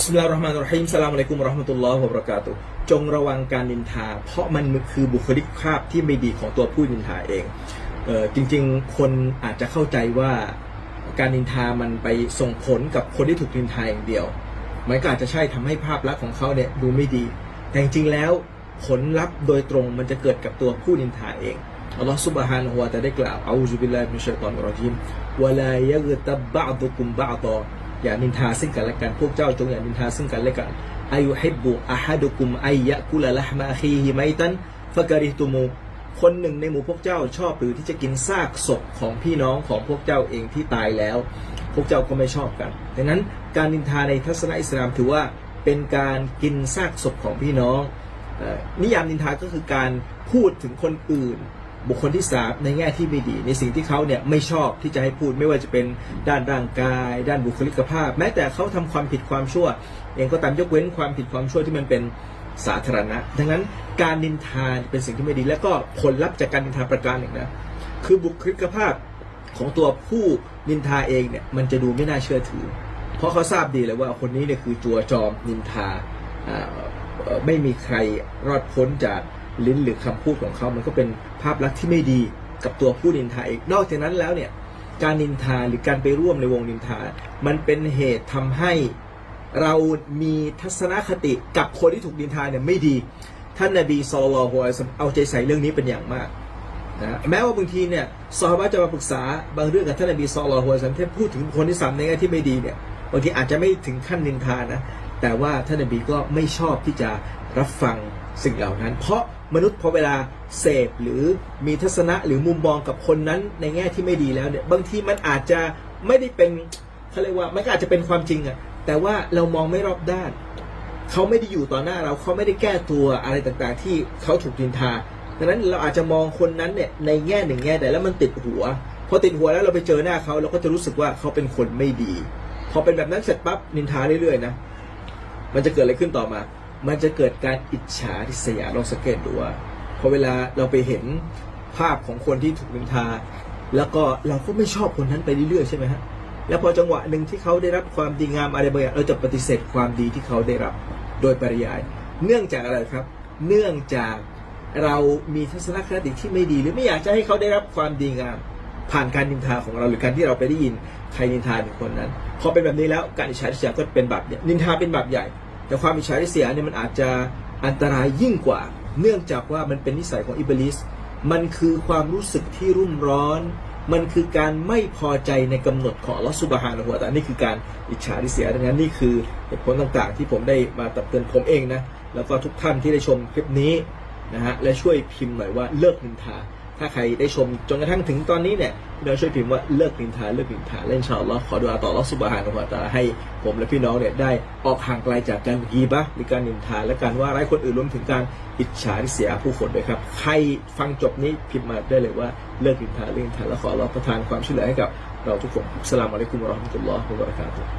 บิสมิลลาราะห์มานิรฮีมสลามอะลัยกุมราะห์มะตุลลอฮ์วะบราะกาตุจงระวังการนินทา เพราะมันคือบุคลิกภาพที่ไม่ดีของตัวผู้นินทาเองเออจริง ๆ คนอาจจะเข้าใจว่าการนินทามันไปส่งผลกับคนที่ถูกนินทาอย่างเดียวมันก็อาจจะใช่ทำให้ภาพลักษณ์ของเขาเนี่ยดูไม่ดี แต่จริงๆแล้วผลลัพธ์โดยตรงมันจะเกิดกับตัวผู้นินทาเองอัลลอฮฺซุบฮานะฮูวะตะได้กล่าวอูซุบิลลาฮิมินัชชัยฏอนรอจีมวะลายะกตับบะดุกุมบะอฎอ อย่านินทาซึ่งกันและกันพวกเจ้าจงอย่านินทาซึ่งกันและกันอายุฮิบบุอะฮัดุกุมไอยะกุลละห์มาอะคีฮิไมตันฟะกะริตุมูคนหนึ่งในหมู่พวกเจ้าชอบหรือที่จะกินซากศพของพี่น้องของพวกเจ้าเองที่ตายแล้ว พวกเจ้าก็ไม่ชอบกันดังนั้นการนินทาในทัศนะอิสลามถือว่าเป็นการกินซากศพของพี่น้องนิยามนินทาก็คือการพูดถึงคนอื่น บุคคลที่สามในแง่ที่ไม่ดี ในสิ่งที่เขาเนี่ยไม่ชอบที่จะให้พูดไม่ว่าจะเป็นด้านร่างกาย ด้านบุคลิกภาพ แม้แต่เขาทำความผิดความชั่ว เองก็ตามยกเว้นความผิดความชั่วที่มันเป็นสาธารณะ ดังนั้นการนินทาเป็นสิ่งที่ไม่ดี และก็ผลลัพธ์จากการนินทาประการหนึ่งนะคือบุคลิกภาพของตัวผู้นินทาเองเนี่ยมันจะดูไม่น่าเชื่อถือ เพราะเขาทราบดีเลยว่าคนนี้เนี่ยคือจัวจอมนินทาไม่มีใครรอดพ้นจากลิ้นหรือคำพูดของเขา มันก็เป็น ภาพลักษณ์ที่ไม่ดีกับตัวผู้นินทาเองนอกจากนั้นแล้วเนี่ยการนินทาหรือการไปร่วมในวงนินทา มันเป็นเหตุทำให้เรามีทัศนคติกับคนที่ถูกนินทาเนี่ยไม่ดี ท่านนบีซอลลัลลอฮุอะลัยฮิวเอาใจใส่เรื่องนี้เป็นอย่างมากนะแม้ว่าบางทีเนี่ยซอฮาบะจะมาปรึกษาบางเรื่องกับท่านนบีซอลลัลลอฮุอะลัยฮิวะซัลลัมที่พูดถึงคนที่สามในแง่ที่ไม่ดีเนี่ยบางทีอาจจะไม่ถึงขั้นนินทานะ แต่ว่าท่านนบีก็ไม่ชอบที่จะรับฟังสิ่งเหล่านั้น เพราะมนุษย์พอเวลาเสพหรือมีทัศนะหรือมุมมองกับคนนั้นในแง่ที่ไม่ดีแล้วเนี่ยบางทีมันอาจจะไม่ได้เป็นเขาเรียกว่ามันก็อาจจะเป็นความจริงอะแต่ว่าเรามองไม่รอบด้านเขาไม่ได้อยู่ต่อหน้าเราเขาไม่ได้แก้ตัวอะไรต่างๆ ที่เขาถูกดินทาดังนั้นเราอาจจะมองคนนั้นเนี่ยในแง่หนึ่งแง่ใดแล้วมันติดหัวพอติดหัวแล้วเราไปเจอหน้าเขาเราก็จะรู้สึกว่าเขาเป็นคนไม่ดี พอเป็นแบบนั้นเสร็จปั๊บนินทาเรื่อยๆนะ มันจะเกิดอะไรขึ้นต่อมา มันจะเกิดการอิจฉาทิษยาลองสังเกตดูว่าพอเวลาเราไปเห็นภาพของคนที่ถูกนินทา แล้วก็เราก็ไม่ชอบคนนั้นไปเรื่อยๆใช่ไหมฮะแล้วพอจังหวะหนึ่งที่เขาได้รับความดีงามอะไรบางอย่างเราจะปฏิเสธความดีที่เขาได้รับโดยปริยาย เนื่องจากอะไรครับ เนื่องจากเรามีทัศนคติที่ไม่ดี หรือไม่อยากจะให้เขาได้รับความดีงาม ผ่านการนินทาของเราหรือการที่เราไปได้ยินใครนินทาหนึ่งคนนั้นพอเป็นแบบนี้แล้วการอิจฉาริษยาก็เป็นบาปเนี่ยนินทาเป็นบาปใหญ่ แต่ความอิจฉาริษยาเนี่ยมันอาจจะอันตรายยิ่งกว่า เนื่องจากว่ามันเป็นนิสัยของอิบลิสมันคือความรู้สึกที่รุ่มร้อน มันคือการไม่พอใจในกำหนดของลอฮฺซุบฮานะฮูวะตะอานี่คือการอิจฉาริษยาดังนั้นนี่คือเหตุผลต่างๆ ที่ผมได้มาตักเตือนผมเองนะแล้วก็ทุกท่านที่ได้ชมคลิปนี้นะฮะและช่วยพิมพ์หน่อยว่าเลิกนินทา ถ้าใครได้ชมจนกระทั่งถึงตอนนี้เนี่ยพี่น้องช่วยพิมพ์ว่าเลิกนินทาเลิกนินทาและอินชาอัลลอขอดุอาต่อลลอฮ์ซุบฮานะฮูวะตะอาลาให้ผมและพี่น้องเนี่ยได้ออกห่างไกลจากการกีบะหรือการนินทาและการว่าร้ายคนอื่นรวมถึงการอิจฉาริษยาผู้คนด้วยครับใครฟังจบนี้พิมพ์มาได้เลยว่าเลิกนินทาเลิกนินทาและขออัลลอประทานความช่วยเหลือให้กับเราทุกคนสลามอะลัยกุมราะห์มุลลอฮ์วะบะราะกาตุฮ์